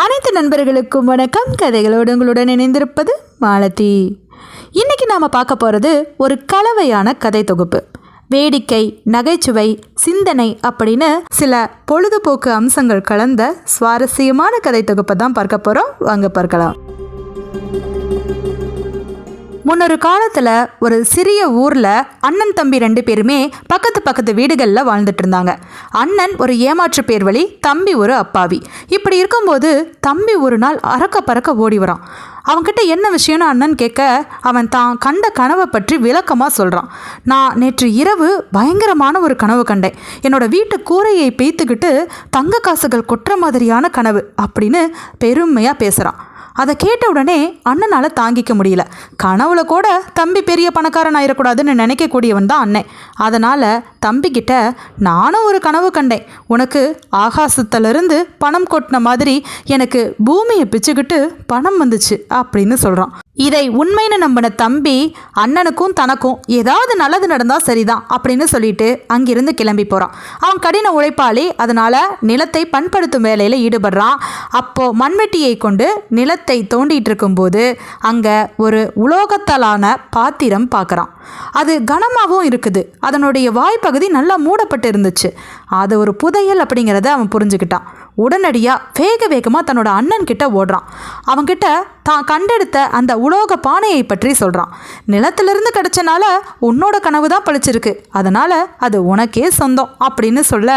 அனைத்து நண்பர்களுக்கும் வணக்கம். கதைகளோடு உங்களுடன் இணைந்திருப்பது மாலதி. இன்னைக்கு நாம் பார்க்க போகிறது ஒரு கலவையான கதை தொகுப்பு. வேடிக்கை நகைச்சுவை சிந்தனை அப்படின்னு சில பொழுதுபோக்கு அம்சங்கள் கலந்த சுவாரஸ்யமான கதை தொகுப்பை தான் பார்க்க போகிறோம் வாங்க பார்க்கலாம். முன்னொரு காலத்தில் ஒரு சிறிய ஊரில் அண்ணன் தம்பி ரெண்டு பேருமே பக்கத்து பக்கத்து வீடுகளில் வாழ்ந்துட்டு இருந்தாங்க. அண்ணன் ஒரு ஏமாற்று பேர் வழி தம்பி ஒரு அப்பாவி. இப்படி இருக்கும்போது தம்பி ஒரு நாள் அறக்க பறக்க ஓடி வரான். அவன்கிட்ட என்ன விஷயம்னு அண்ணன் கேட்க அவன் தான் கண்ட கனவை பற்றி விளக்கமாக சொல்கிறான் நான் நேற்று இரவு பயங்கரமான ஒரு கனவு கண்டேன். என்னோட வீட்டு கூரையை பேய்த்துக்கிட்டு தங்க காசுகள் கொட்டுற மாதிரியான கனவு அப்படின்னு பெருமையாக பேசுகிறான் அதை கேட்ட உடனே அண்ணனால் தாங்கிக்க முடியல. கனவுல கூட தம்பி பெரிய பணக்காரன் ஆயிடக்கூடாதுன்னு நினைக்கக்கூடியவன் தான் அண்ணன். அதனால் தம்பிக்கிட்ட நானும் ஒரு கனவு கண்டேன். உனக்கு ஆகாசத்திலிருந்து பணம் கொட்டின மாதிரி எனக்கு பூமியை பிச்சுக்கிட்டு பணம் வந்துச்சு அப்படின்னு சொல்கிறான் இதை உண்மைன்னு நம்பின தம்பி அண்ணனுக்கும் தனக்கும் ஏதாவது நல்லது நடந்தால் சரிதான் அப்படின்னு சொல்லிட்டு அங்கிருந்து கிளம்பி போகிறான் அவன் கடின உழைப்பாளி அதனால் நிலத்தை பண்படுத்தும் வேலையில் ஈடுபடுறான். அப்போது மண்வெட்டியை கொண்டு நிலத்தை தோண்டிகிட்டு இருக்கும்போது அங்கே ஒரு உலோகத்தாலான பாத்திரம் பார்க்குறான் அது கனமாகவும் இருக்குது. அதனுடைய பகுதி நல்லா மூடப்பட்டு இருந்துச்சு அது ஒரு புதையல் அப்படிங்கிறத அவன் புரிஞ்சுக்கிட்டான். உடனடியாக வேக வேகமாக தன்னோட அண்ணன் கிட்ட ஓடுறான். அவன்கிட்ட தான் கண்டெடுத்த அந்த உலோக பானையை பற்றி சொல்கிறான் நிலத்திலிருந்து கிடச்சனால உன்னோட கனவு தான் பழிச்சிருக்கு. அதனால் அது உனக்கே சொந்தம் அப்படின்னு சொல்ல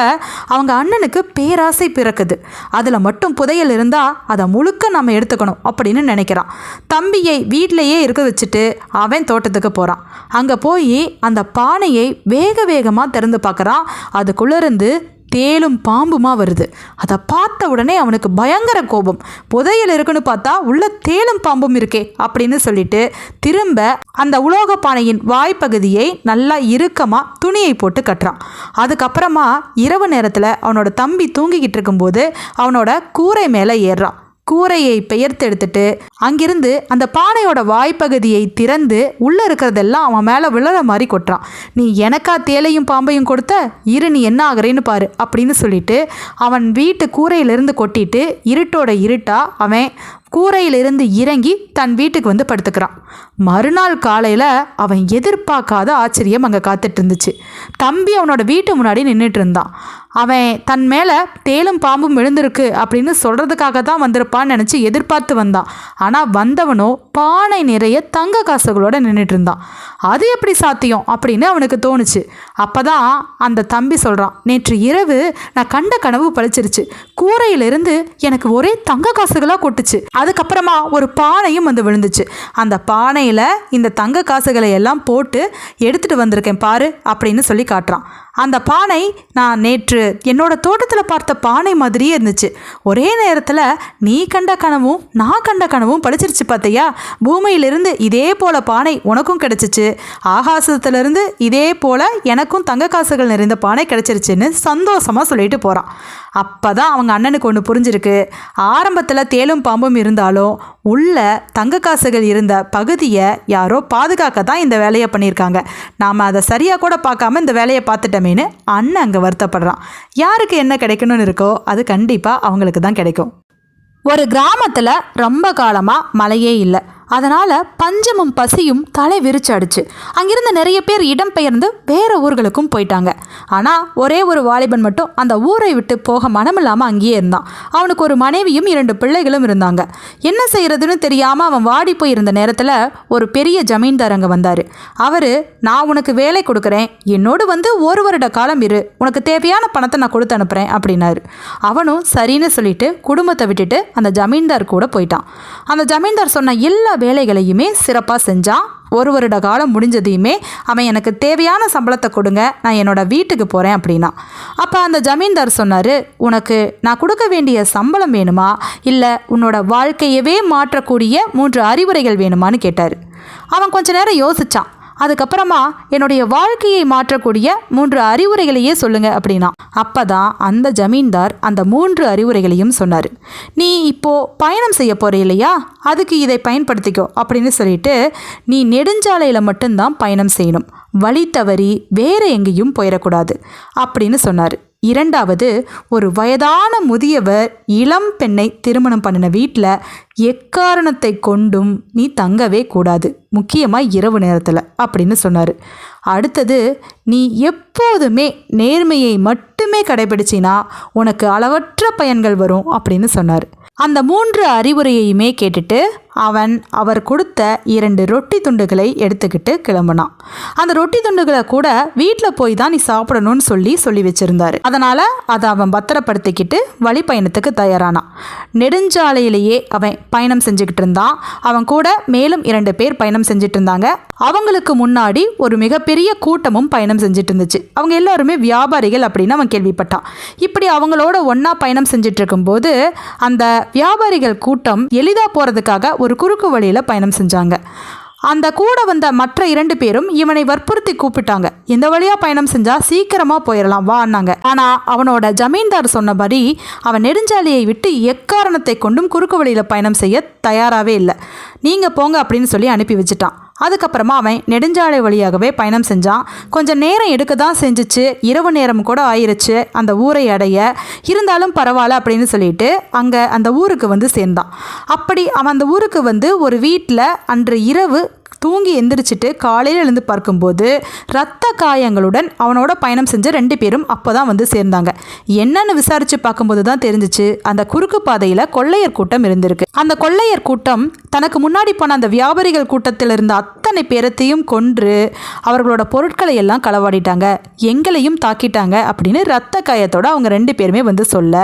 அவங்க அண்ணனுக்கு பேராசை பிறக்குது. அதில் மட்டும் புதையல் இருந்தால் அதை முழுக்க நம்ம எடுத்துக்கணும் அப்படின்னு நினைக்கிறான். தம்பியை வீட்டிலையே இருக்க வச்சுட்டு அவன் தோட்டத்துக்கு போகிறான் அங்கே போய் அந்த பானையை வேக வேகமாக திறந்து பார்க்குறான். அதுக்குள்ளே இருந்து தேலும் பாம்புமா வருது. அதை பார்த்த உடனே அவனுக்கு பயங்கர கோபம். புதையல் இருக்குன்னு பார்த்தா உள்ள தேலும் பாம்பும் இருக்கே அப்படின்னு சொல்லிட்டு திரும்ப அந்த உலோக பானையின் வாய்ப்பகுதியை நல்லா இறுக்கமாக துணியை போட்டு கட்டுறான். அதுக்கப்புறமா இரவு நேரத்தில் அவனோட தம்பி தூங்கிக்கிட்டு இருக்கும்போது அவனோட கூரை மேலே ஏறுறான். கூரையை பெயர்த்தெடுத்துட்டு அங்கிருந்து அந்த பானையோட வாய்ப்பகுதியை திறந்து உள்ளே இருக்கிறதெல்லாம் அவன் மேலே விழற மாதிரி கொட்டுறான். நீ எனக்கா தேலையும் பாம்பையும் கொடுத்த? இரு நீ என்ன ஆகுறேன்னு பாரு அப்படின்னு சொல்லிட்டு அவன் வீட்டு கூரையிலிருந்து கொட்டிட்டு இருட்டோட இருட்டா அவன் கூரையிலிருந்து இறங்கி தன் வீட்டுக்கு வந்து படுத்துக்கிறான். மறுநாள் காலையில் அவன் எதிர்பார்க்காத ஆச்சரியம் அங்கே காத்துட்டு இருந்துச்சு. தம்பி அவனோட வீட்டு முன்னாடி நின்றுட்டு இருந்தான். அவன் தன் மேலே தேலும் பாம்பும் விழுந்திருக்கு அப்படின்னு சொல்கிறதுக்காக தான் வந்திருப்பான்னு நினச்சி எதிர்பார்த்து வந்தான். ஆனால் வந்தவனோ பானை நிறைய தங்க காசுகளோடு நின்றுட்டு இருந்தான். அது எப்படி சாத்தியம் அப்படின்னு அவனுக்கு தோணுச்சு. அப்போ தான் அந்த தம்பி சொல்கிறான் நேற்று இரவு நான் கண்ட கனவு பழிச்சிருச்சு கூரையிலிருந்து எனக்கு ஒரே தங்க காசுகளாக கொட்டுச்சு. அதுக்கப்புறமா ஒரு பானையும் வந்து விழுந்துச்சு. அந்த பானையில் இந்த தங்க காசுகளை எல்லாம் போட்டு எடுத்துகிட்டு வந்திருக்கேன் பாரு அப்படின்னு சொல்லி காட்டுறான். அந்த பானை நான் நேற்று என்னோட தோட்டத்தில் பார்த்த பானை மாதிரியே இருந்துச்சு. ஒரே நேரத்தில் நீ கண்ட கனவும் நான் கண்ட கனவும் படிச்சிருச்சு பார்த்தியா பூமியிலிருந்து இதே போல் பானை உனக்கும் கிடச்சிச்சு. ஆகாசத்திலிருந்து இதே போல் எனக்கும் தங்க காசுகள் நிறைந்த பானை கிடச்சிருச்சுன்னு சந்தோஷமாக சொல்லிட்டு போகிறான் அப்போ தான் அவங்க அண்ணனுக்கு ஒன்று புரிஞ்சிருக்கு. ஆரம்பத்தில் தேலும் பாம்பும் இருந்தாலும் உள்ள தங்க காசுகள் இருந்த பகுதியை யாரோ பாதுகாக்க தான் இந்த வேலையை பண்ணியிருக்காங்க. நாம் அதை சரியாக கூட பார்க்காம இந்த வேலையை பார்த்துட்டோமேனு அண்ணன் அங்கே வருத்தப்படுறான். யாருக்கு என்ன கிடைக்கணும்னு இருக்கோ அது கண்டிப்பாக அவங்களுக்கு தான் கிடைக்கும். ஒரு கிராமத்தில் ரொம்ப காலமாக மழையே இல்லை. அதனால் பஞ்சமும் பசியும் தலை விரிச்சடிச்சு அங்கிருந்து நிறைய பேர் இடம்பெயர்ந்து வேறு ஊர்களுக்கும் போயிட்டாங்க. ஆனால் ஒரே ஒரு வாலிபன் மட்டும் அந்த ஊரை விட்டு போக மனமில்லாமல் அங்கேயே இருந்தான். அவனுக்கு ஒரு மனைவியும் இரண்டு பிள்ளைகளும் இருந்தாங்க. என்ன செய்யறதுன்னு தெரியாமல் அவன் வாடி போய் இருந்த நேரத்தில் ஒரு பெரிய ஜமீன்தார் அங்கே வந்தார். அவர் நான் உனக்கு வேலை கொடுக்குறேன். என்னோடு வந்து ஒரு வருட காலம் இரு. உனக்கு தேவையான பணத்தை நான் கொடுத்து அனுப்புகிறேன் அப்படின்னாரு. அவனும் சரின்னு சொல்லிட்டு குடும்பத்தை விட்டுட்டு அந்த ஜமீன்தார் கூட போயிட்டான். அந்த ஜமீன்தார் சொன்ன எல்லா வேலைகளையுமே சிறப்பாக செஞ்சான். ஒரு வருட காலம் முடிஞ்சதையுமே அவன் எனக்கு தேவையான சம்பளத்தை கொடுங்க நான் என்னோட வீட்டுக்கு போகிறேன் அப்படின்னா. அப்போ அந்த ஜமீன்தார் சொன்னார் உனக்கு நான் கொடுக்க வேண்டிய சம்பளம் வேணுமா? இல்லை உன்னோட வாழ்க்கையவே மாற்றக்கூடிய மூன்று அறிவுரைகள் வேணுமான்னு கேட்டார். அவன் கொஞ்ச நேரம் யோசித்தான் அதுக்கப்புறமா என்னுடைய வாழ்க்கையை மாற்றக்கூடிய மூன்று அறிவுரைகளையே சொல்லுங்க அப்படின்னா. அப்பதான் அந்த ஜமீன்தார் அந்த மூன்று அறிவுரைகளையும் சொன்னார். நீ இப்போ பயணம் செய்ய போற இல்லையா? அதுக்கு இதை பயன்படுத்திக்கோ அப்படின்னு சொல்லிட்டு நீ நெடுஞ்சாலையில் மட்டும்தான் பயணம் செய்யணும். வழி தவறி வேற எங்கேயும் போயிடக்கூடாது அப்படின்னு சொன்னார். இரண்டாவது ஒரு வயதான முதியவர் இளம் பெண்ணை திருமணம் பண்ணின வீட்டில் எக்காரணத்தை கொண்டும் நீ தங்கவே கூடாது. முக்கியமாக இரவு நேரத்தில் அப்படின்னு சொன்னார். அடுத்தது நீ எப்போதுமே நேர்மையை மட்டுமே கடைபிடிச்சினா உனக்கு அளவற்ற பயன்கள் வரும் அப்படின்னு சொன்னார். அந்த மூன்று அறிவுரையையுமே கேட்டுட்டு அவன் அவர் கொடுத்த இரண்டு ரொட்டி துண்டுகளை எடுத்துக்கிட்டு கிளம்புனான். அந்த ரொட்டி துண்டுகளை கூட வீட்டில் போய் தான் நீ சாப்பிடணும்னு சொல்லி சொல்லி வச்சிருந்தாரு. அதனால் அதை அவன் பத்திரப்படுத்திக்கிட்டு வழி பயணத்துக்கு தயாரானான். நெடுஞ்சாலையிலேயே அவன் பயணம் செஞ்சுக்கிட்டு இருந்தான். அவன் கூட மேலும் இரண்டு பேர் பயணம் செஞ்சுட்டு இருந்தாங்க. அவங்களுக்கு முன்னாடி ஒரு மிகப்பெரிய கூட்டமும் பயணம் செஞ்சுட்டு இருந்துச்சு. அவங்க எல்லாருமே வியாபாரிகள் அப்படின்னு அவன் கேள்விப்பட்டான். இப்படி அவங்களோட ஒன்றா பயணம் செஞ்சுட்டு இருக்கும்போது அந்த வியாபாரிகள் கூட்டம் எளிதாக போகிறதுக்காக ஒரு குறுக்கு வழியில் பயணம் செஞ்சாங்க. அந்த கூட வந்த மற்ற இரண்டு பேரும் இவனை வற்புறுத்தி கூப்பிட்டாங்க. இந்த வழியா பயணம் செஞ்சா சீக்கிரமா போயிடலாம் வான்னாங்க ஆனா அவனோட ஜமீன்தார் சொன்னபடி அவன் நெடுஞ்சாலையை விட்டு எக்காரணத்தை கொண்டும் குறுக்கு வழியில பயணம் செய்ய தயாராகவே இல்லை. நீங்க போங்க அப்படின்னு சொல்லி அனுப்பி வச்சுட்டான். அதுக்கப்புறமா அவன் நெடுஞ்சாலை வழியாகவே பயணம் செஞ்சான். கொஞ்சம் நேரம் எடுக்க தான் செஞ்சுச்சு. இரவு நேரம் கூட ஆயிருச்சு. அந்த ஊரை அடைய இருந்தாலும் பரவாயில்ல அப்படின்னு சொல்லிட்டு அங்கே அந்த ஊருக்கு வந்து சேர்ந்தான். அப்படி அவன் அந்த ஊருக்கு வந்து ஒரு வீட்டில் அன்று இரவு தூங்கி எந்திரிச்சிட்டு காலையில் எழுந்து பார்க்கும்போது ரத்த காயங்களுடன் அவனோட பயணம் செஞ்ச ரெண்டு பேரும் அப்போ தான் வந்து சேர்ந்தாங்க. என்னன்னு விசாரித்து பார்க்கும்போது தான் தெரிஞ்சிச்சு அந்த குறுக்கு பாதையில் கொள்ளையர் கூட்டம் இருந்திருக்கு. அந்த கொள்ளையர் கூட்டம் தனக்கு முன்னாடி போன அந்த வியாபாரிகள் கூட்டத்தில் இருந்த அத்தனை பேரத்தையும் கொன்று அவர்களோட பொருட்களை எல்லாம் களவாடிட்டாங்க. எங்களையும் தாக்கிட்டாங்க அப்படின்னு ரத்த காயத்தோட அவங்க ரெண்டு பேருமே வந்து சொல்ல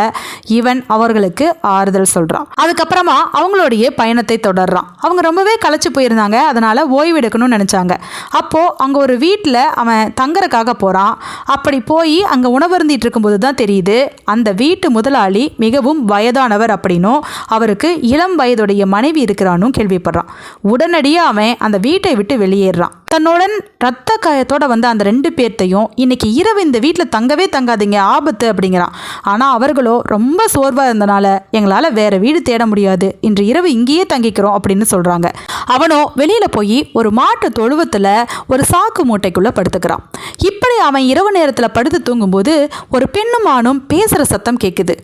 இவன் அவர்களுக்கு ஆறுதல் சொல்கிறான் அதுக்கப்புறமா அவங்களுடைய பயணத்தை தொடர்றான். அவங்க ரொம்பவே களைச்சு போயிருந்தாங்க. அதனால் ஓய்வெடுக்கணும்னு நினச்சாங்க. அப்போது அங்கே ஒரு வீட்டில் அவன் தங்கறக்காக போகிறான் அப்படி போய் அங்கே உணவருந்திட்டு இருக்கும்போது தான் தெரியுது அந்த வீட்டு முதலாளி மிகவும் வயதானவர் அப்படின்னும் அவருக்கு இளம் வயதுடைய மனைவி இருக்கிறானும் கேள்விப்படுறான். உடனடியாக அவன் அந்த வீட்டை விட்டு வெளியேறான். தன்னுடன் ரத்த காயத்தோட வந்த அந்த ரெண்டு பேர்த்தையும் இன்னைக்கு இரவு இந்த வீட்டில் தங்கவே தங்காதீங்க ஆபத்து அப்படிங்கிறான். ஆனால் அவர்களோ ரொம்ப சோர்வாக இருந்தனால எங்களால் வேற வீடு தேட முடியாது. இன்று இரவு இங்கேயே தங்கிக்கிறோம் அப்படின்னு சொல்கிறாங்க அவனோ வெளியில் போய் ஒரு மாட்டு தொழுவத்தில் ஒரு சாக்கு மூட்டைக்குள்ளே படுத்துக்கிறான். இப்படி அவன் இரவு நேரத்தில் படுத்து தூங்கும்போது ஒரு பெண்ணும் ஆணும் பேசுகிற சத்தம் கேட்குது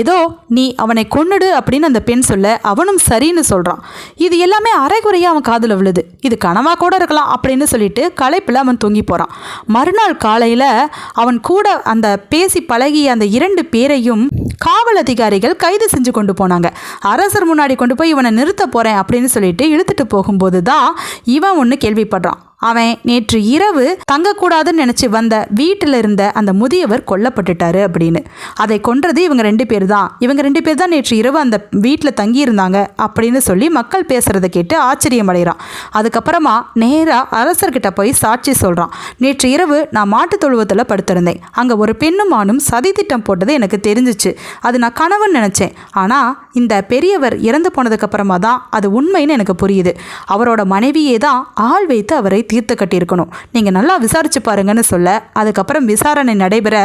ஏதோ நீ அவனை கொன்னுடு அப்படின்னு அந்த பெண் சொல்ல அவனும் சரின்னு சொல்கிறான் இது எல்லாமே அரைகுறையாக அவன் காதில் விழுது. இது கனவாக கூட இருக்கலாம் அப்படின்னு சொல்லிட்டு களைப்பில் அவன் தூங்கி போகிறான் மறுநாள் காலையில் அவன் கூட அந்த பேசி பழகிய அந்த இரண்டு பேரையும் காவல் அதிகாரிகள் கைது செஞ்சு கொண்டு போனாங்க. அரசர் முன்னாடி கொண்டு போய் இவனை நிறுத்த போகிறேன் அப்படின்னு சொல்லிட்டு இழுத்துட்டு போகும்போது தான் இவன் ஒன்று கேள்விப்படுறான். அவன் நேற்று இரவு தங்கக்கூடாதுன்னு நினச்சி வந்த வீட்டில் இருந்த அந்த முதியவர் கொல்லப்பட்டுட்டாரு அப்படின்னு. அதை கொன்றது இவங்க ரெண்டு பேர் தான் இவங்க ரெண்டு பேர் தான் நேற்று இரவு அந்த வீட்டில் தங்கியிருந்தாங்க அப்படின்னு சொல்லி மக்கள் பேசுகிறத கேட்டு ஆச்சரியம் அடைகிறான் அதுக்கப்புறமா நேராக அரசர்கிட்ட போய் சாட்சி சொல்கிறான் நேற்று இரவு நான் மாட்டுத் தொழுவத்தில் படுத்திருந்தேன். அங்கே ஒரு பெண்ணும் ஆணும் சதி திட்டம் போட்டது எனக்கு தெரிஞ்சிச்சு. அது நான் கணவன் நினச்சேன். ஆனால் இந்த பெரியவர் இறந்து போனதுக்கப்புறமா தான் அது உண்மைன்னு எனக்கு புரியுது. அவரோட மனைவியே தான் ஆள் வைத்து அவரை தீர்த்து கட்டியிருக்கணும் நீங்கள் நல்லா விசாரித்து பாருங்கன்னு சொல்ல அதுக்கப்புறம் விசாரணை நடைபெற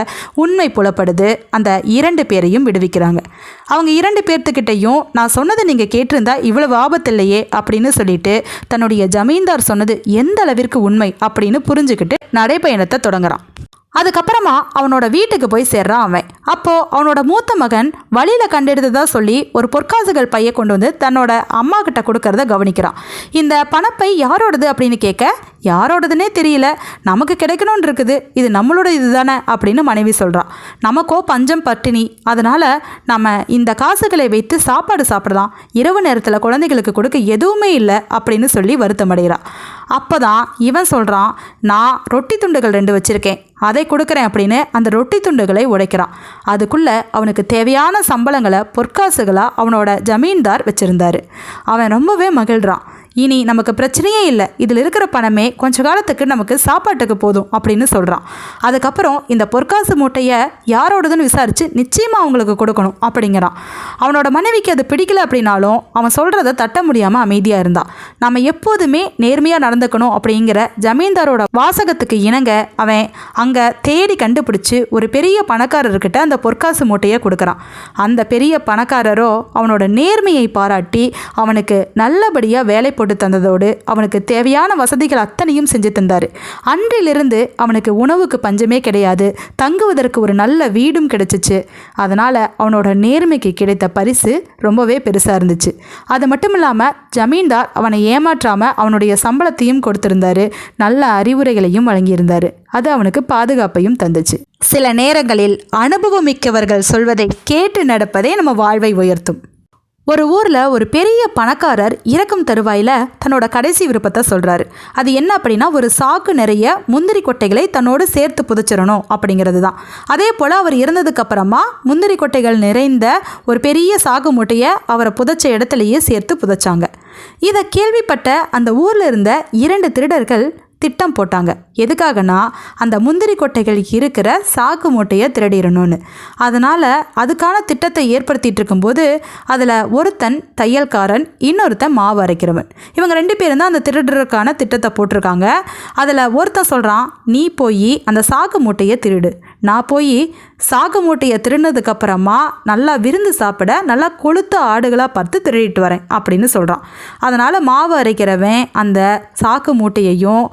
உண்மை புலப்படுது. அந்த இரண்டு பேரையும் விடுவிக்கிறாங்க. அவங்க இரண்டு பேர்த்துக்கிட்டையும் நான் சொன்னதை நீங்கள் கேட்டிருந்தா இவ்வளவு ஆபத்தில்லையே அப்படின்னு சொல்லிட்டு தன்னுடைய ஜமீன்தார் சொன்னது எந்த அளவிற்கு உண்மை அப்படின்னு புரிஞ்சுக்கிட்டு நடைப்பயணத்தை தொடங்குறான். அதுக்கப்புறமா அவனோட வீட்டுக்கு போய் சேர்றான் அவன். அப்போ அவனோட மூத்த மகன் வழியில கண்டெடுத்ததா சொல்லி ஒரு பொற்காசுகள் பைய கொண்டு வந்து தன்னோட அம்மா கிட்ட கொடுக்கறத கவனிக்கிறான். இந்த பணப்பை யாரோடது அப்படின்னு கேட்க யாரோடதுன்னே தெரியல. நமக்கு கிடைக்கணும்னு இருக்குது. இது நம்மளோட இதுதானே அப்படின்னு மனைவி சொல்கிறான் நமக்கோ பஞ்சம் பட்டினி. அதனால் நம்ம இந்த காசுகளை வைத்து சாப்பாடு சாப்பிடலாம். இரவு நேரத்தில் குழந்தைகளுக்கு கொடுக்க எதுவுமே இல்லை அப்படின்னு சொல்லி வருத்தமடைகிறான் அப்போ தான் இவன் சொல்கிறான் நான் ரொட்டி துண்டுகள் ரெண்டு வச்சுருக்கேன். அதை கொடுக்குறேன் அப்படின்னு அந்த ரொட்டி துண்டுகளை உடைக்கிறான். அதுக்குள்ளே அவனுக்கு தேவையான சம்பளங்களை பொற்காசுகளாக அவனோட ஜமீன்தார் வச்சுருந்தாரு. அவன் ரொம்பவே மகிழ்கிறான் இனி நமக்கு பிரச்சனையே இல்லை. இதில் இருக்கிற பணமே கொஞ்ச காலத்துக்கு நமக்கு சாப்பாட்டுக்கு போதும் அப்படின்னு சொல்கிறான் அதுக்கப்புறம் இந்த பொற்காசு மூட்டையை யாரோடதுன்னு விசாரித்து நிச்சயமாக அவங்களுக்கு கொடுக்கணும் அப்படிங்கிறான். அவனோட மனைவிக்கு அது பிடிக்கல அப்படின்னாலும் அவன் சொல்கிறத தட்ட முடியாமல் அமைதியாக இருந்தான். நம்ம எப்போதுமே நேர்மையாக நடந்துக்கணும் அப்படிங்கிற ஜமீன்தாரோட வாசகத்துக்கு இணங்க அவன் அங்கே தேடி கண்டுபிடிச்சி ஒரு பெரிய பணக்காரர்கிட்ட அந்த பொற்காசு மூட்டையை கொடுக்குறான். அந்த பெரிய பணக்காரரோ அவனோட நேர்மையை பாராட்டி அவனுக்கு நல்லபடியாக வேலை போட்டு தந்ததோடு அவனுக்கு தேவையான வசதிகள் அத்தனையும் செஞ்சு தந்தார். அன்றிலிருந்து அவனுக்கு உணவுக்கு பஞ்சமே கிடையாது. தங்குவதற்கு ஒரு நல்ல வீடும் கிடைச்சிச்சு. அதனால் அவனோட நேர்மைக்கு கிடைத்த பரிசு ரொம்பவே பெருசாக இருந்துச்சு. அது மட்டும் இல்லாமல் ஜமீன்தார் அவனை ஏமாற்றாமல் அவனுடைய சம்பளத்தையும் கொடுத்திருந்தாரு. நல்ல அறிவுரைகளையும் வழங்கியிருந்தார். அது அவனுக்கு பாதுகாப்பையும் தந்துச்சு. சில நேரங்களில் அனுபவமிக்கவர்கள் சொல்வதை கேட்டு நடப்பதே நம்ம வாழ்வை உயர்த்தும். ஒரு ஊரில் ஒரு பெரிய பணக்காரர் இறக்கும் தருவாயில் தன்னோட கடைசி விருப்பத்தை சொல்கிறாரு அது என்ன அப்படின்னா ஒரு சாக்கு நிறைய முந்திரி கொட்டைகளை தன்னோடு சேர்த்து புதைச்சிடணும் அப்படிங்கிறது தான் அதே போல் அவர் இறந்ததுக்கப்புறமா முந்திரி கொட்டைகள் நிறைந்த ஒரு பெரிய சாக்கு மூட்டையை அவரை புதைச்ச இடத்துலையே சேர்த்து புதைச்சாங்க. இதை கேள்விப்பட்ட அந்த ஊரில் இருந்த இரண்டு திருடர்கள் திட்டம் போட்டாங்க. எதுக்காகனா அந்த முந்திரி கொட்டைகள் இருக்கிற சாக்கு மூட்டையை திருடிடணும்னு. அதனால் அதுக்கான திட்டத்தை ஏற்படுத்திகிட்டு இருக்கும்போது அதில் ஒருத்தன் தையல்காரன் இன்னொருத்தன் மாவு அரைக்கிறவன். இவங்க ரெண்டு பேரும் தான் அந்த திருடுறதுக்கான திட்டத்தை போட்டிருக்காங்க. அதில் ஒருத்தன் சொல்கிறான் நீ போய் அந்த சாக்கு மூட்டையை திருடு. நான் போய் சாக்கு மூட்டையை திருடினதுக்கப்புறமா நல்லா விருந்து சாப்பிட நல்லா கொளுத்த ஆடுகளாக பார்த்து திருடிட்டு வரேன் அப்படின்னு சொல்கிறான் அதனால் மாவு அரைக்கிறவன் அந்த சாக்கு மூட்டையையும்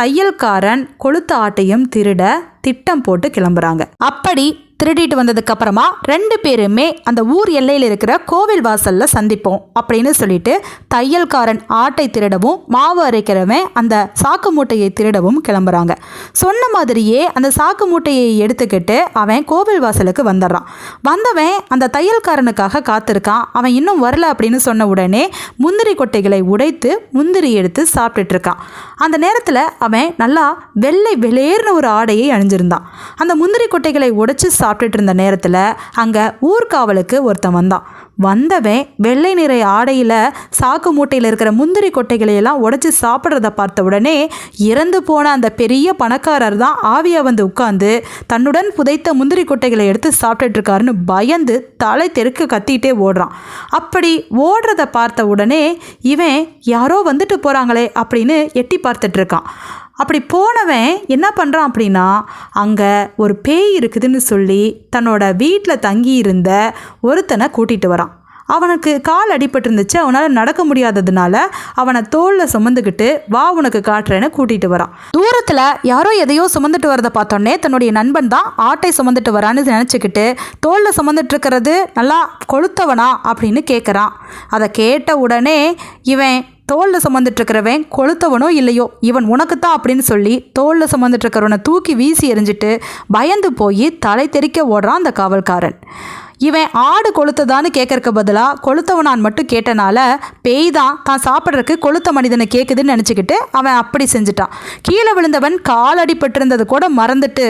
தையல்காரன் கொளுத்த ஆட்டையும் திருட திட்டம் போட்டு கிளம்புறாங்க. அப்படி திருடிட்டு வந்ததுக்கு அப்புறமா ரெண்டு பேருமே அந்த ஊர் எல்லையில் இருக்கிற கோவில் வாசல்ல சந்திப்போம் அப்படின்னு சொல்லிட்டு தையல்காரன் ஆட்டை திருடவும் மாவு அரைக்கிறவன் அந்த சாக்கு மூட்டையை திருடவும் கிளம்புறாங்க. சொன்ன மாதிரியே அந்த சாக்கு மூட்டையை எடுத்துக்கிட்டு அவன் கோவில் வாசலுக்கு வந்துடுறான். வந்தவன் அந்த தையல்காரனுக்காக காத்திருக்கான். அவன் இன்னும் வரல அப்படின்னு சொன்ன உடனே முந்திரி கொட்டைகளை உடைத்து முந்திரி எடுத்து சாப்பிட்டுட்டு இருக்கான். அந்த நேரத்தில் அவன் நல்லா வெள்ளை வெளியேறின ஒரு ஆடையை அணிஞ்சிருந்தான். அந்த முந்திரி கொட்டைகளை உடைச்சு சாப்பிட்டுட்டு இருந்த நேரத்தில் அங்கே ஊர்காவலுக்கு ஒருத்தன் வந்தான். வந்தவன் வெள்ளை நிறை ஆடையில் சாக்கு மூட்டையில் இருக்கிற முந்திரி கொட்டைகளை எல்லாம் உடைச்சி சாப்பிட்றத பார்த்த உடனே இறந்து போன அந்த பெரிய பணக்காரர் தான் ஆவியாக வந்து உட்காந்து தன்னுடன் புதைத்த முந்திரி கொட்டைகளை எடுத்து சாப்பிட்டுட்ருக்காருன்னு பயந்து தலை தெருக்கு கத்திட்டே ஓடுறான். அப்படி ஓடுறத பார்த்த உடனே இவன் யாரோ வந்துட்டு போகிறாங்களே அப்படின்னு எட்டி பார்த்துட்ருக்கான் அப்படி போனவன் என்ன பண்ணுறான் அப்படின்னா அங்கே ஒரு பேய் இருக்குதுன்னு சொல்லி தன்னோட வீட்டில் தங்கி இருந்த ஒருத்தனை கூட்டிகிட்டு வரான். அவனுக்கு கால் அடிபட்டிருந்துச்சு அவனால் நடக்க முடியாததுனால அவனை தோளில் சுமந்துக்கிட்டு வா உனக்கு காட்டுறேன்னு கூட்டிகிட்டு வரான். தூரத்தில் யாரோ எதையோ சுமந்துட்டு வரதை பார்த்தோன்னே தன்னுடைய நண்பன் தான் ஆட்டை சுமந்துட்டு வரான்னு நினச்சிக்கிட்டு தோளில் சுமந்துட்டு இருக்கிறது நல்லா கொளுத்தவனா? அப்படின்னு கேட்குறான் அதை கேட்ட உடனே இவன் தோளில் சுமந்துட்டுருக்கிறவன் கொளுத்தவனோ இல்லையோ இவன் உனக்குத்தான் அப்படின்னு சொல்லி தோளில் சுமந்துட்டுருக்கிறவனை தூக்கி வீசி எறிஞ்சிட்டு பயந்து போய் தலை தெறிக்க ஓடுறான் அந்த காவல்காரன். இவன் ஆடு கொளுத்ததான்னு கேட்கறக்கு பதிலாக கொளுத்தவனான் மட்டும் கேட்டனால பேய் தான் தான் சாப்பிட்றதுக்கு கொளுத்த மனிதனை கேட்குதுன்னு நினச்சிக்கிட்டு அவன் அப்படி செஞ்சுட்டான். கீழே விழுந்தவன் கால் கூட மறந்துட்டு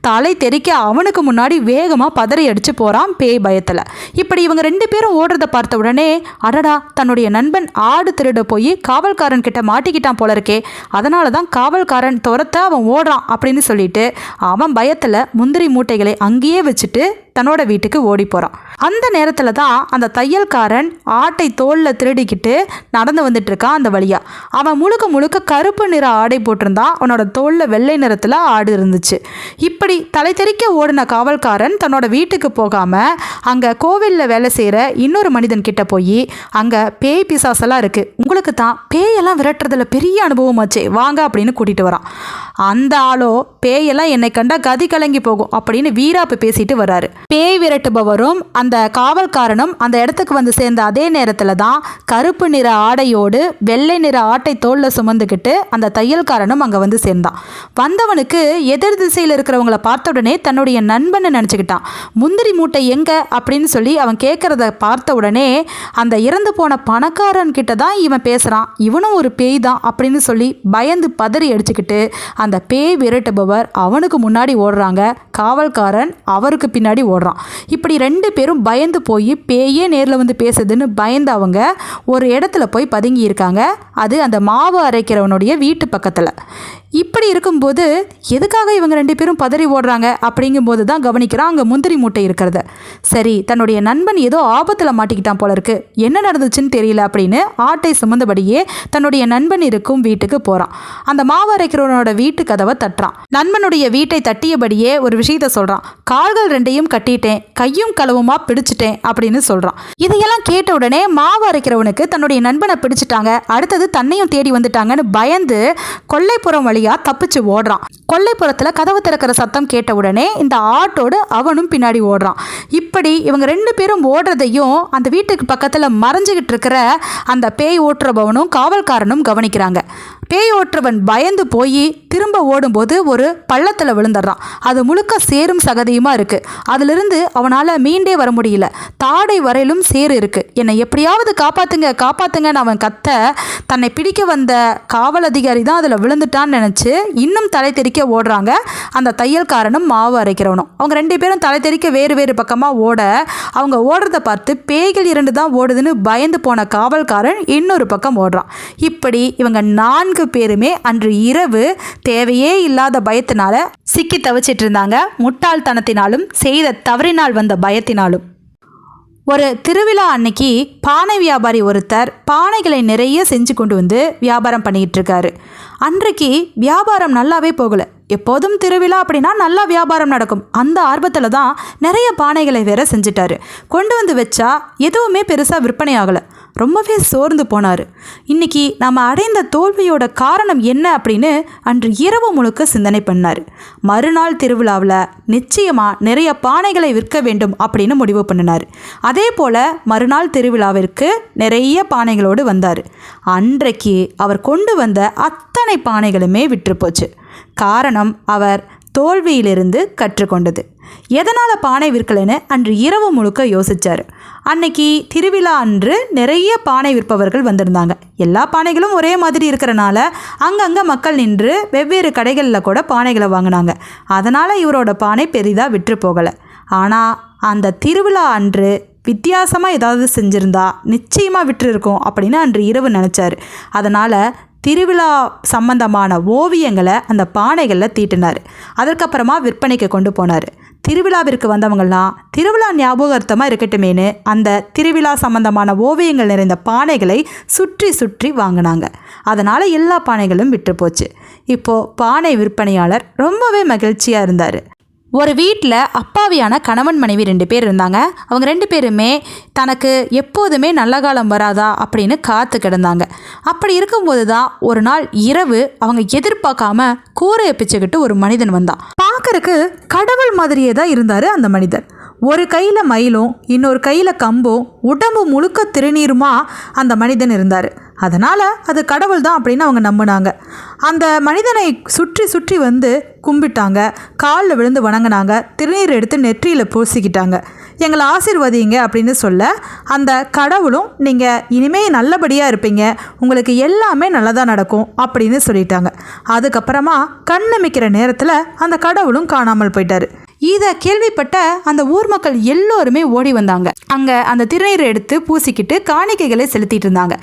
தலை தெறிக்க அவனுக்கு முன்னாடி வேகமாக பதறி அடித்து போகிறான் பேய் பயத்தில். இப்படி இவங்க ரெண்டு பேரும் ஓடுறத பார்த்த உடனே அடடா தன்னுடைய நண்பன் ஆடு திருட போய் காவல்காரன் கிட்ட மாட்டிக்கிட்டான் போல இருக்கே அதனால தான் காவல்காரன் துரத்த அவன் ஓடுறான் அப்படின்னு சொல்லிட்டு அவன் பயத்தில் முந்திரி மூட்டைகளை அங்கேயே வச்சுட்டு தன்னோட வீட்டுக்கு ஓடி போகிறான் அந்த நேரத்தில் தான் அந்த தையல்காரன் ஆட்டை தோளில் திருடிக்கிட்டு நடந்து வந்துட்டு இருக்கான் அந்த வழியாக அவன் முழுக்க முழுக்க கருப்பு நிற ஆடை போட்டிருந்தான். அவனோட தோளில் வெள்ளை நிறத்தில் ஆடு இருந்துச்சு. இப்படி தலை தெறிக்க ஓடின காவல்காரன் தன்னோட வீட்டுக்கு போகாமல் அங்கே கோவிலில் வேலை செய்கிற இன்னொரு மனிதன் கிட்ட போய் அங்கே பேய் பிசாசெல்லாம் இருக்குது உங்களுக்கு தான் பேயெல்லாம் விரட்டுறதுல பெரிய அனுபவமாச்சே வாங்க அப்படின்னு கூட்டிகிட்டு வரான். அந்த ஆளோ பேயெல்லாம் என்னை கண்டா கதி கலங்கி போகும் அப்படின்னு வீராப்பு பேசிட்டு வராரு பேய் விரட்டுபவரும் அந்த காவல்காரனும் அந்த இடத்துக்கு வந்து சேர்ந்த அதே நேரத்தில் தான் கருப்பு நிற ஆடையோடு வெள்ளை நிற ஆட்டை தோளில் சுமந்துக்கிட்டு அந்த தையல்காரனும் அங்கே வந்து சேர்ந்தான். வந்தவனுக்கு எதிர் திசையில் இருக்கிறவங்கள பார்த்த உடனே தன்னுடைய நண்பனை நினச்சிக்கிட்டான். முந்திரி மூட்டை எங்கே? அப்படின்னு சொல்லி அவன் கேட்குறத பார்த்த உடனே அந்த இறந்து போன பணக்காரன் கிட்ட தான் இவன் பேசுகிறான் இவனும் ஒரு பேய் தான் அப்படின்னு சொல்லி பயந்து பதறி அடிச்சுக்கிட்டு அந்த பேய் விரட்டுபவர் அவனுக்கு முன்னாடி ஓடுறாங்க. காவல்காரன் அவருக்கு பின்னாடி ஓடுறான். இப்படி ரெண்டு பேரும் பயந்து போய் பேயே நேரில் வந்து பேசுதுன்னு பயந்து அவங்க ஒரு இடத்துல போய் பதுங்கி இருக்காங்க. அது அந்த மாவு அரைக்கிறவனுடைய வீட்டு பக்கத்தில். இப்படி இருக்கும்போது எதுக்காக இவங்க ரெண்டு பேரும் பதறி ஓடுறாங்க அப்படிங்கும்போது தான் கவனிக்கிறான் அங்கே முந்திரி மூட்டை இருக்கிறத. சரி தன்னுடைய நண்பன் ஏதோ ஆபத்தில் மாட்டிக்கிட்டான் போல இருக்கு. என்ன நடந்துச்சுன்னு தெரியல அப்படின்னு ஆட்டை சுமந்தபடியே தன்னுடைய நண்பன் இருக்கும் வீட்டுக்கு போகிறான் அந்த மாவு அரைக்கிறவனோட வீட்டு கதவை தட்டுறான். நண்பனுடைய வீட்டை தட்டியபடியே ஒரு விஷயத்த சொல்கிறான் கால்கள் ரெண்டையும் கட்டி கட்டிட்டேன் கையும் களவுமா பிடிச்சிட்டேன் அப்படின்னு சொல்கிறான் இதையெல்லாம் கேட்ட உடனே மாவு அரைக்கிறவனுக்கு தன்னுடைய நண்பனை பிடிச்சிட்டாங்க. அடுத்தது தன்னையும் தேடி வந்துட்டாங்கன்னு பயந்து கொல்லைப்புறம் வழியாக தப்பிச்சு ஓடுறான். கொல்லைப்புறத்தில் கதவு திறக்கிற சத்தம் கேட்ட உடனே இந்த ஆட்டோடு அவனும் பின்னாடி ஓடுறான். இப்படி இவங்க ரெண்டு பேரும் ஓடுறதையும் அந்த வீட்டுக்கு பக்கத்தில் மறைஞ்சுக்கிட்டு இருக்கிற அந்த பேய் ஓட்டுறபவனும் காவல்காரனும் கவனிக்கிறாங்க. பேய் பயந்து போய் திரும்ப ஓடும்போது ஒரு பள்ளத்தில் விழுந்துடுறான். அது முழுக்க சேரும் சகதியுமாக இருக்குது அதிலிருந்து அவனால் மீண்டே வர முடியல. தாடை வரையிலும் சேறு இருக்குது என்னை எப்படியாவது காப்பாற்றுங்க காப்பாற்றுங்கன்னு அவன் கத்த தன்னை பிடிக்க வந்த காவல் அதிகாரி தான் அதில் விழுந்துட்டான்னு நினச்சி இன்னும் தலை தெறிக்க ஓடுறாங்க. அந்த தையல்காரனும் மாவு அரைக்கிறவனும். அவங்க ரெண்டு பேரும் தலை தெறிக்க வேறு வேறு பக்கமாக ஓட அவங்க ஓடுறத பார்த்து பேய்கள் இரண்டு தான் ஓடுதுன்னு பயந்து போன காவல்காரன் இன்னொரு பக்கம் ஓடுறான். இப்படி இவங்க நான்கு பேருமே அன்று இரவு தேவையே இல்லாத பயத்தினால சிக்கி தவிச்சிட்டு இருந்தாங்க முட்டாள்தனத்தினாலும் செய்த தவறினால் வந்த பயத்தினாலும். ஒரு திருவிழா அன்னைக்கு பானை வியாபாரி ஒருத்தர் பானைகளை நிறைய செஞ்சு கொண்டு வந்து வியாபாரம் பண்ணிக்கிட்டு இருக்காரு அன்றைக்கு வியாபாரம் நல்லாவே போகலை. எப்போதும் திருவிழா அப்படின்னா நல்லா வியாபாரம் நடக்கும். அந்த ஆர்வத்தில் தான் நிறைய பானைகளை வேற செஞ்சுட்டாரு. கொண்டு வந்து வச்சா எதுவுமே பெருசாக விற்பனை ஆகலை. ரொம்பவே சோர்ந்து போனார். இன்னைக்கு நம்ம அடைந்த தோல்வியோட காரணம் என்ன அப்படின்னு அன்று இரவு முழுக்க சிந்தனை பண்ணார். மறுநாள் திருவிழாவில் நிச்சயமாக நிறைய பானைகளை விற்க வேண்டும் அப்படின்னு முடிவு பண்ணினார். அதே போல் மறுநாள் திருவிழாவிற்கு நிறைய பானைகளோடு வந்தார். அன்றைக்கு அவர் கொண்டு வந்த அத்தனை பானைகளுமே விற்று போச்சு. காரணம் அவர் தோல்வியிலிருந்து கற்றுக்கொண்டது. எதனால் பானை விற்கலைன்னு அன்று இரவு முழுக்க யோசித்தார் அன்னைக்கு திருவிழா அன்று நிறைய பானை விற்பவர்கள் வந்திருந்தாங்க. எல்லா பானைகளும் ஒரே மாதிரி இருக்கிறனால அங்கங்கே மக்கள் நின்று வெவ்வேறு கடைகளில் கூட பானைகளை வாங்கினாங்க. அதனால் இவரோட பானை பெரிதாக விற்று போகலை. ஆனால் அந்த திருவிழா அன்று வித்தியாசமாக ஏதாவது செஞ்சுருந்தா நிச்சயமாக விட்டுருக்கோம் அப்படின்னு அன்று இரவு நினச்சார். அதனால் திருவிழா சம்பந்தமான ஓவியங்களை அந்த பானைகளில் தீட்டினார். அதற்கப்புறமா விற்பனைக்கு கொண்டு போனார். திருவிழாவிற்கு வந்தவங்கெல்லாம் திருவிழா ஞாபகார்த்தமாக இருக்கட்டுமேனு அந்த திருவிழா சம்பந்தமான ஓவியங்கள் நிறைந்த பானைகளை சுற்றி சுற்றி வாங்கினாங்க. அதனால் எல்லா பானைகளும் விற்று போச்சு இப்போது பானை விற்பனையாளர் ரொம்பவே மகிழ்ச்சியாக இருந்தார். ஒரு வீட்டில் அப்பாவியான கணவன் மனைவி ரெண்டு பேர் இருந்தாங்க. அவங்க ரெண்டு பேருமே தனக்கு எப்போதுமே நல்ல காலம் வராதா அப்படின்னு காத்து கிடந்தாங்க. அப்படி இருக்கும்போது தான் ஒரு நாள் இரவு அவங்க எதிர்பார்க்காம கூரையை பிச்சுக்கிட்டு ஒரு மனிதன் வந்தான். பார்க்கறக்கு கடவுள் மாதிரியே தான் இருந்தார் அந்த மனிதர். ஒரு கையில் மயிலும் இன்னொரு கையில் கம்பும் உடம்பு முழுக்க திருநீருமா அந்த மனிதன் இருந்தார். அதனால் அது கடவுள் தான் அப்படின்னு அவங்க நம்பினாங்க. அந்த மனிதனை சுற்றி சுற்றி வந்து கும்பிட்டாங்க. காலில் விழுந்து வணங்கினாங்க. திருநீர் எடுத்து நெற்றியில் பூசிக்கிட்டாங்க. எங்களை ஆசீர்வதிங்க அப்படின்னு சொல்ல அந்த கடவுளும் நீங்கள் இனிமே நல்லபடியாக இருப்பீங்க. உங்களுக்கு எல்லாமே நல்லதாக நடக்கும் அப்படின்னு சொல்லிட்டாங்க. அதுக்கப்புறமா கண் நமிக்கிற நேரத்தில் அந்த கடவுளும் காணாமல் போயிட்டார். இதை கேள்விப்பட்ட அந்த ஊர் மக்கள் எல்லோருமே ஓடி வந்தாங்க. அங்கே அந்த திருநீரை எடுத்து பூசிக்கிட்டு காணிக்கைகளை செலுத்திட்டு இருந்தாங்க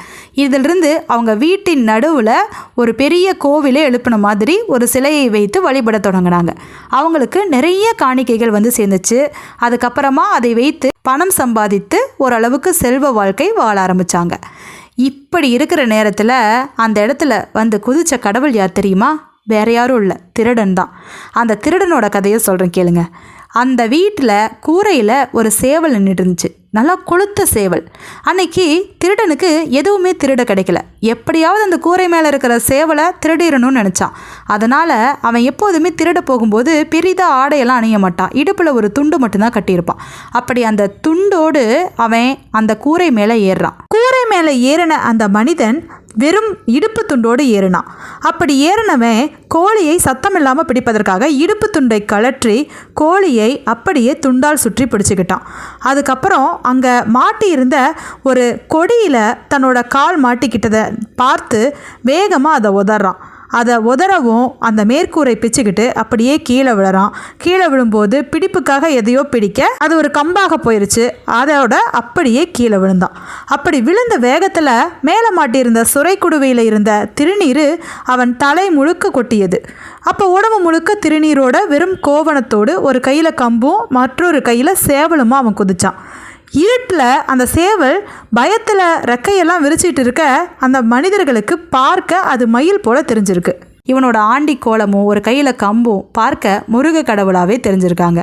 இதிலிருந்து அவங்க வீட்டின் நடுவில் ஒரு பெரிய கோவிலை எழுப்பின மாதிரி ஒரு சிலையை வைத்து வழிபட தொடங்கினாங்க. அவங்களுக்கு நிறைய காணிக்கைகள் வந்து சேர்ந்துச்சு. அதுக்கப்புறமா அதை வைத்து பணம் சம்பாதித்து ஓரளவுக்கு செல்வ வாழ்க்கை வாழ ஆரம்பித்தாங்க இப்படி இருக்கிற நேரத்தில் அந்த இடத்துல வந்து குதிச்ச கடவுள் யார் தெரியுமா? வேற யாரும் இல்லை. திருடன் தான். அந்த திருடனோட கதையை சொல்கிறேன் கேளுங்க. அந்த வீட்டில் கூரையில் ஒரு சேவல் நின்றுட்டு இருந்துச்சு. நல்லா கொளுத்த சேவல். அன்னைக்கு திருடனுக்கு எதுவுமே திருட கிடைக்கல. எப்படியாவது அந்த கூரை மேலே இருக்கிற சேவலை திருடிடணும்னு நினச்சான். அதனால் அவன் எப்போதுமே திருட போகும்போது பெரிதாக ஆடையெல்லாம் அணிய மாட்டான். இடுப்பில் ஒரு துண்டு மட்டும்தான் கட்டியிருப்பான். அப்படி அந்த துண்டோடு அவன் அந்த கூரை மேலே ஏறுறான். கூரை மேலே ஏறின அந்த மனிதன் வெறும் இடுப்பு துண்டோடு ஏறினான் அப்படி ஏறினவன் கோழியை சத்தம் இல்லாமல் பிடிப்பதற்காக இடுப்பு துண்டை கழற்றி கோழியை அப்படியே துண்டால் சுற்றி பிடிச்சிக்கிட்டான். அதுக்கப்புறம் அங்கே மாட்டியிருந்த ஒரு கொடியில் தன்னோட கால் மாட்டிக்கிட்டதை பார்த்து வேகமாக அதை உதறான். அதை உதறவும் அந்த மேற்கூரை பிச்சுக்கிட்டு அப்படியே கீழே விழறான். கீழே விழும்போது பிடிப்புக்காக எதையோ பிடிக்க அது ஒரு கம்பாக போயிருச்சு. அதோட அப்படியே கீழே விழுந்தான். அப்படி விழுந்த வேகத்தில் மேலே மாட்டியிருந்த சுரைக்குடுவையில் இருந்த திருநீர் அவன் தலை முழுக்க கொட்டியது. அப்போ உடம்பு முழுக்க திருநீரோட வெறும் கோவணத்தோடு ஒரு கையில் கம்பும் மற்றொரு கையில் சேவலுமா அவன் குதிச்சான். இருட்டில் அந்த சேவல் பயத்தில் ரெக்கையெல்லாம் விரிச்சிட்டு இருக்க அந்த மனிதர்களுக்கு பார்க்க அது மயில் போல தெரிஞ்சிருக்கு. இவனோட ஆண்டி கோலமும் ஒரு கையில் கம்பும் பார்க்க முருக கடவுளாகவே தெரிஞ்சிருக்காங்க.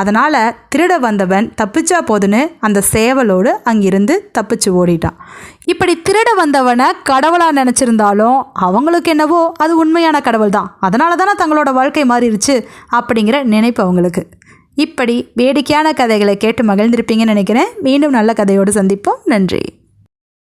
அதனால் திருட வந்தவன் தப்பிச்சா போதுன்னு அந்த சேவலோடு அங்கிருந்து தப்பிச்சு ஓடிட்டான். இப்படி திருட வந்தவனை கடவுளாக நினச்சிருந்தாலும் அவங்களுக்கு என்னவோ அது உண்மையான கடவுள் தான் அதனால தானே தங்களோட வாழ்க்கை மாறிடுச்சு அப்படிங்கிற நினைப்பு அவங்களுக்கு. இப்படி வேடிக்கையான கதைகளை கேட்டு மகிழ்ந்திருப்பீங்கன்னு நினைக்கிறேன். மீண்டும் நல்ல கதையோடு சந்திப்போம். நன்றி.